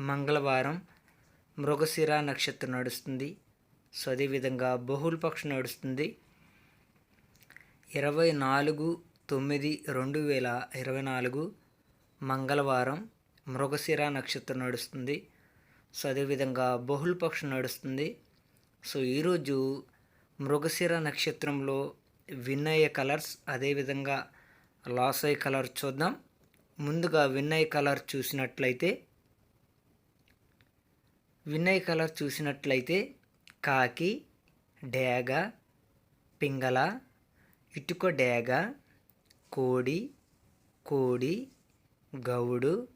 మంగళవారం మృగశిర నక్షత్రం నడుస్తుంది. సో అదేవిధంగా బహుళపక్షం నడుస్తుంది. ఇరవై నాలుగు తొమ్మిది రెండు వేల ఇరవై నాలుగు మంగళవారం మృగశిర నక్షత్రం నడుస్తుంది. సో అదేవిధంగా బహుళపక్షం నడుస్తుంది. సో ఈరోజు మృగశిర నక్షత్రంలో విన్నయ్య కలర్స్ అదేవిధంగా లాస్ అయ్యే కలర్ చూద్దాం. ముందుగా విన్నయ్య కలర్ చూసినట్లయితే వినయ్ కలర్ చూసినట్లయితే కాకి డేగ పింగళ ఇటుక డేగ కోడి కోడి గౌడు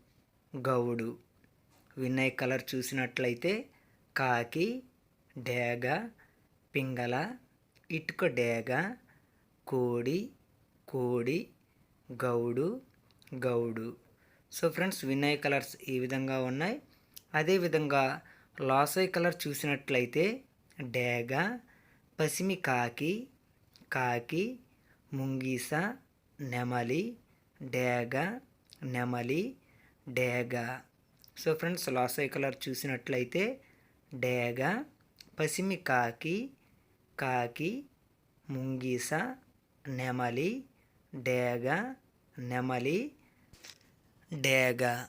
గౌడు. వినయ్ కలర్ చూసినట్లయితే కాకి డేగ పింగళ ఇటుక డేగ కోడి కోడి గౌడు గౌడు. సో ఫ్రెండ్స్ వినయ్ కలర్స్ ఈ విధంగా ఉన్నాయి. అదేవిధంగా లాసోయ్ కలర్ చూసినట్లయితే డేగ పసిమి కాకి కాకి ముంగీస నెమలి డేగ నెమలి డేగ. సో ఫ్రెండ్స్ లాసోయ్ కలర్ చూసినట్లయితే డేగ పసిమి కాకి కాకి ముంగీస నెమలి డేగ నెమలి డేగ.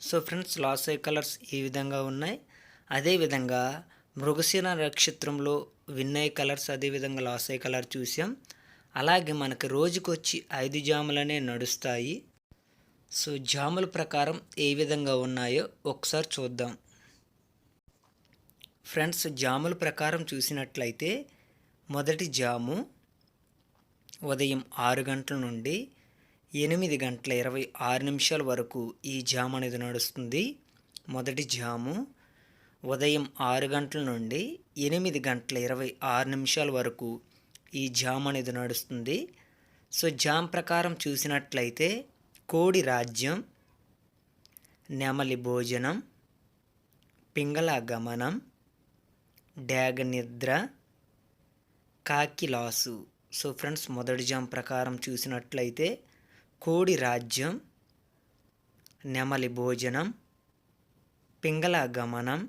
సో ఫ్రెండ్స్ లాస్ కలర్స్ ఈ విధంగా ఉన్నాయి. అదేవిధంగా మృగశిర నక్షత్రంలో విన్నయ్ కలర్స్ అదేవిధంగా లాస్ కలర్ చూసాం. అలాగే మనకి రోజుకొచ్చి ఐదు జాములనే నడుస్తాయి. సో జాముల ప్రకారం ఏ విధంగా ఉన్నాయో ఒకసారి చూద్దాం. ఫ్రెండ్స్ జాముల ప్రకారం చూసినట్లయితే మొదటి జాము ఉదయం ఆరు గంటల నుండి ఎనిమిది గంటల ఇరవై ఆరు నిమిషాల వరకు ఈ జాము అనేది నడుస్తుంది. మొదటి జాము ఉదయం ఆరు గంటల నుండి ఎనిమిది గంటల ఇరవై ఆరు నిమిషాల వరకు ఈ జామ్ అనేది నడుస్తుంది. సో జామ్ ప్రకారం చూసినట్లయితే కోడి రాజ్యం నెమలి భోజనం పింగళ గమనం డ్యాగ నిద్ర కాకి లాసు. సో ఫ్రెండ్స్ మొదటి జామ్ ప్రకారం చూసినట్లయితే కోడి రాజ్యం నెమలి భోజనం పింగళ గమనం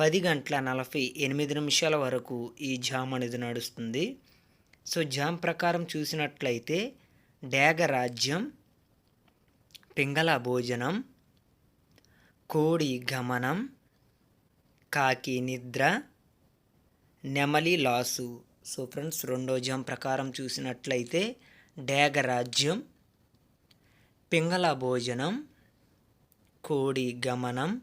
పది గంటల నలభై ఎనిమిది నిమిషాల వరకు ఈ జామ్ అనేది నడుస్తుంది. సో జామ్ ప్రకారం చూసినట్లయితే డేగ రాజ్యం పింగళ భోజనం కోడి గమనం కాకి నిద్ర నెమలి లాసు. సో ఫ్రెండ్స్ రెండో జామ్ ప్రకారం చూసినట్లయితే డేగ రాజ్యం పింగళ భోజనం కోడి గమనం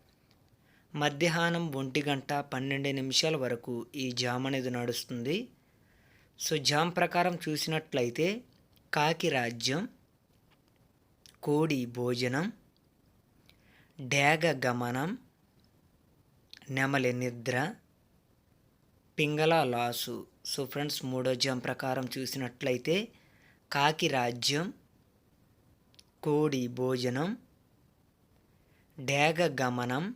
మధ్యాహ్నం ఒంటి గంట పన్నెండు నిమిషాల వరకు ఈ జామ్ అనేది నడుస్తుంది. సో జామ్ ప్రకారం చూసినట్లయితే కాకి రాజ్యం కోడి భోజనం డేగ గమనం నెమలి నిద్ర పింగళ లాసు. సో ఫ్రెండ్స్ మూడో జామ్ ప్రకారం చూసినట్లయితే కాకి రాజ్యం కోడి భోజనం డేగ గమనం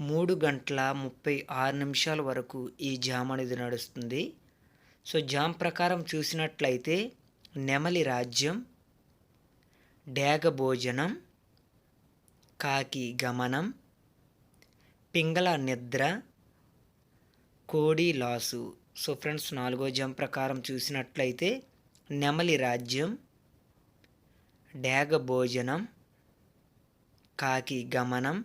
మూడు గంటల ముప్పై ఆరు నిమిషాల వరకు ఈ జామ్ అనేది నడుస్తుంది. సో జామ్ ప్రకారం చూసినట్లయితే నెమలి రాజ్యం డేగ భోజనం కాకి గమనం పింగళ నిద్ర కోడి లాసు. సో ఫ్రెండ్స్ నాలుగో జామ్ ప్రకారం చూసినట్లయితే నెమలి రాజ్యం డేగ భోజనం కాకి గమనం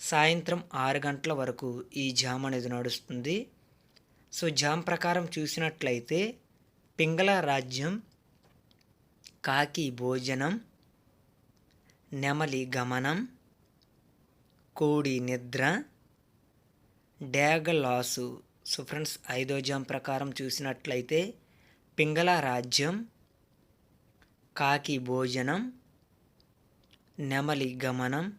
సాయంత్రం ఆరు గంటల వరకు ఈ జామ్ అనేది నడుస్తుంది. సో జామ్ ప్రకారం చూసినట్లయితే పింగళ రాజ్యం కాకి భోజనం నెమలి గమనం కోడి నిద్ర డ్యాగ లాసు. సో ఫ్రెండ్స్ ఐదో జామ్ ప్రకారం చూసినట్లయితే పింగళ రాజ్యం కాకి భోజనం నెమలి గమనం